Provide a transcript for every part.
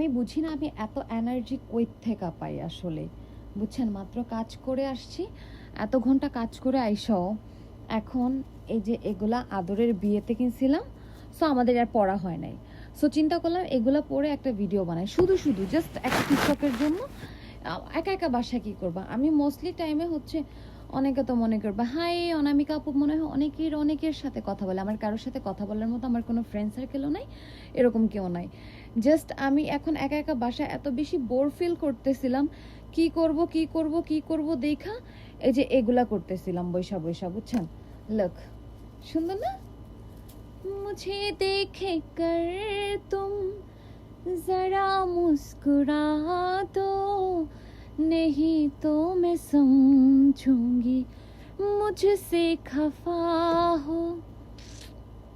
আমি বুঝি না আমি এত এনার্জি কই থেকে পাই আসলে। বুঝছেন? মাত্র কাজ করে আসছি, এত ঘণ্টা কাজ করে আইসাও। এখন এই যে এগুলা আদরের বিয়েতে কিনছিলাম সো আমাদের আর পড়া হয় নাই। সো চিন্তা করলাম এগুলা পরে একটা ভিডিও বানাই। শুধু শুধু জাস্ট একটা টিকটকের জন্য একা একা বাসায় কি করবা? আমি মোস্টলি টাইমে হচ্ছে অনেকে তো মনে করবে হাই, অনামিকা আপু, মনে হয় অনেকের অনেকের সাথে কথা বলে। আমার কারোর সাথে কথা বলার মতো আমার কোনো ফ্রেন্ড সার্কেলও নাই, এরকম কেউ নাই। জাস্ট আমি এখন একা একা বাসায় এত বেশি বোর ফিল করতেছিলাম, কি করব কি করব কি করব দেখা, এই যে এগুলা করতেছিলাম, বৈশা বৈশা, বুঝছেন? লক সুন্দর না? মুঝে দেখে কর তুম জরা মুস্কুরা তো नहीं तो मैं समझूंगी मुझसे खफा हो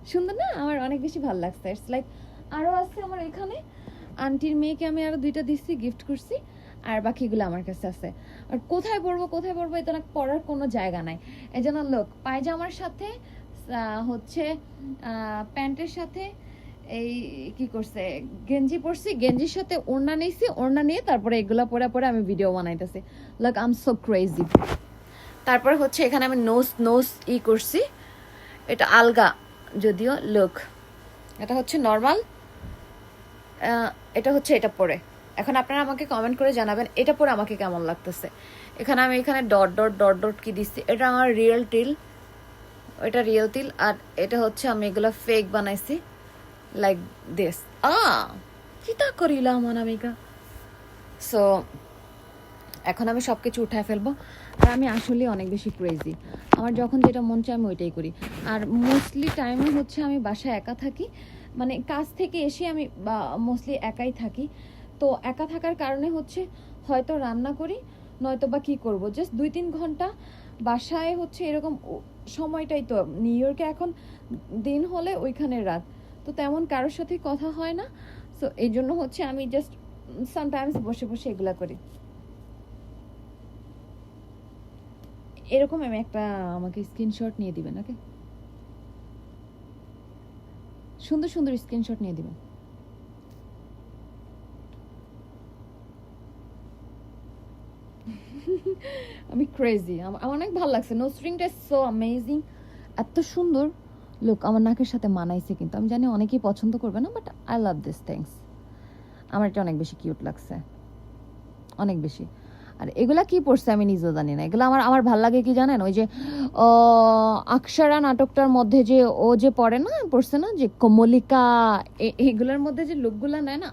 সুন্দর না আমার অনেক বেশি ভালো লাগছে ইটস লাইক আরও আছে আমার এখানে আন্টির মেয়েকে আমি আরো দুইটা দিচ্ছি গিফট করছি আর বাকিগুলো আমার কাছে আছে আর কোথায় পরবো কোথায় পরবো এটা না পরার কোনো জায়গা নাই এই জন্য লোক পায়জামার সাথে আহ, হচ্ছে আহ, প্যান্টের সাথে এই কি করছে? গেঞ্জি পরছি, গেঞ্জির সাথে ওড়না নিয়েছি ওড়না নিয়ে তারপরে এগুলা পরে পরে আমি ভিডিও বানাইতেছি। Like I am so crazy তারপরে হচ্ছে এখানে আমি নোস নোস ই করছি। এটা আলগা যদিও লুক এটা হচ্ছে নর্মাল এটা হচ্ছে এটা পরে। এখন আপনারা আমাকে কমেন্ট করে জানাবেন, এটা পরে আমাকে কেমন লাগতেছে? এখানে আমি এখানে ডট ডট ডট ডট কি দিচ্ছি এটা আমার রিয়েল টিল এটা রিয়েল টিল আর এটা হচ্ছে আমি এগুলো ফেক বানাইছি। লাইক দিস আ কিতা করিলাম অনামিকা সো এখন আমি সব কিছু উঠায় ফেলব। আর আমি আসলে অনেক বেশি ক্রেজি আমার যখন যেটা মন চায় আমি ওইটাই করি। আর মোস্টলি টাইমে হচ্ছে আমি বাসায় একা থাকি। মানে কাজ থেকে এসে আমি মোস্টলি একাই থাকি। তো একা থাকার কারণে হচ্ছে হয়তো রান্না করি নয়তো বা কী করব। জাস্ট দুই তিন ঘণ্টা বাসায় হচ্ছে এরকম সময়টাই তো। নিউ ইয়র্কে এখন দিন হলে ওইখানে রাত। তো তেমন কারোর সাথে কথা হয় না। সো এই জন্য হচ্ছে আমি জাস্ট সামটাইমস বসে বসে এগুলা করি। এরকম আমি একটা আমাকে স্ক্রিনশট নিয়ে দিবেন ওকে সুন্দর সুন্দর স্ক্রিনশট নিয়ে দিবেন। আমি ক্রেজি আমার অনেক ভালো লাগছে। নো স্ট্রিংটা সো অ্যামেজিং এত সুন্দর। লোক আমার নাকের সাথে মানাইছে কিন্তু। আমি জানি অনেকেই পছন্দ করবে না but I love this things আমার এটা অনেক বেশি কিউট লাগছে। অনেক বেশি। আর এগুলা কি পড়ছে আমি নিজেও জানি না। এগুলো আমার আমার ভালো লাগে কি জানেন? ওই যে আকসারা নাটকটার মধ্যে যে ও যে পড়ে না, পড়ছে না, যে কমলিকা এগুলোর মধ্যে যে লুকগুলা নেয় না